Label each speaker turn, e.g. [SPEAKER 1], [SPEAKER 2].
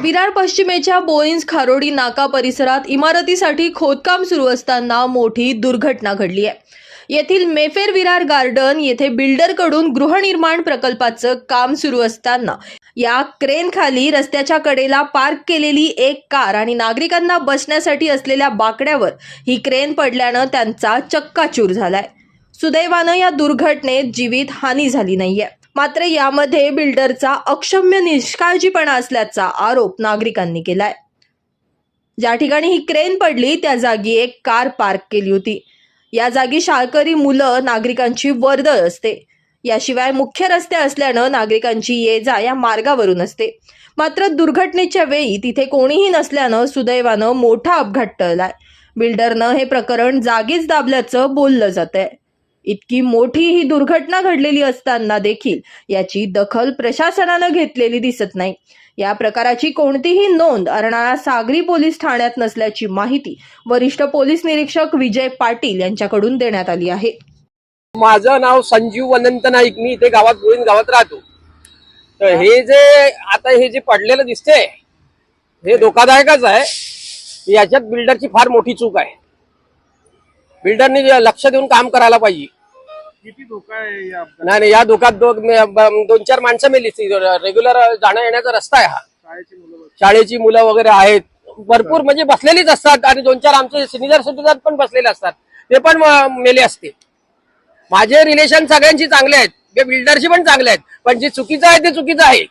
[SPEAKER 1] विरार पश्चिमेच्या बोईन्स खारोडी नाका परिसरात इमारतीसाठी खोदकाम सुरू असताना मोठी दुर्घटना घडली आहे. येथील मेफेर विरार गार्डन येथे बिल्डरकडून गृहनिर्माण प्रकल्पाचं काम सुरू असताना या क्रेनखाली रस्त्याच्या कडेला पार्क केलेली एक कार आणि नागरिकांना बसण्यासाठी असलेल्या बाकड्यावर ही क्रेन पडल्यानं त्यांचा चक्काचूर झालाय. सुदैवानं या दुर्घटनेत जीवित हानी झाली नाहीये. मात्र यामध्ये बिल्डरचा अक्षम्य निष्काळजीपणा असल्याचा आरोप नागरिकांनी केलाय. ज्या ठिकाणी ही क्रेन पडली त्या जागी एक कार पार्क केली होती. या जागी शाळकरी मुलं नागरिकांची वर्दळ असते. याशिवाय मुख्य रस्ते असल्यानं नागरिकांची ये जा या मार्गावरून असते. मात्र दुर्घटनेच्या वेळी तिथे कोणीही नसल्यानं सुदैवानं मोठा अपघात टळलाय. बिल्डरनं हे प्रकरण जागीच दाबल्याचं बोललं जात आहे इतकी मोठी ही दुर्घटना घडलेली असताना देखील याची दखल प्रशासनानं घेतलेली दिसत नाही. या प्रकाराची कोणतीही नोंद अर्णाळा सागरी पोलीस ठाण्यात नसल्याची माहिती वरिष्ठ पोलीस निरीक्षक विजय पाटील यांच्याकडून देण्यात आली आहे.
[SPEAKER 2] माझं नाव संजीव अनंत नाईक. मी इथे गावात गोविंद गावात राहतो. तर हे जे आता हे जे पडलेलं दिसते हे धोकादायकच आहे. याच्यात बिल्डरची फार मोठी चूक आहे. बिल्डरनी लक्ष देऊन काम करायला पाहिजे.
[SPEAKER 3] किती धोका आहे या अपघातात?
[SPEAKER 2] नाही नाही या धोक्यात दोन दोन चार माणसं मेली. रेग्युलर जाण्या येण्याचा रस्ता आहे हा.
[SPEAKER 3] शाळेची मुलं बस-
[SPEAKER 2] शाळेची मुलं वगैरे आहेत. भरपूर म्हणजे बसलेलीच असतात आणि दोन चार आमचे सिनियर सिटीजन पण बसलेले असतात. ते पण अं, मेले असते. माझे रिलेशन सगळ्यांची चांगले आहेत. बिल्डरशी पण चांगले आहेत. पण जे चुकीचं आहे ते चुकीचं आहे.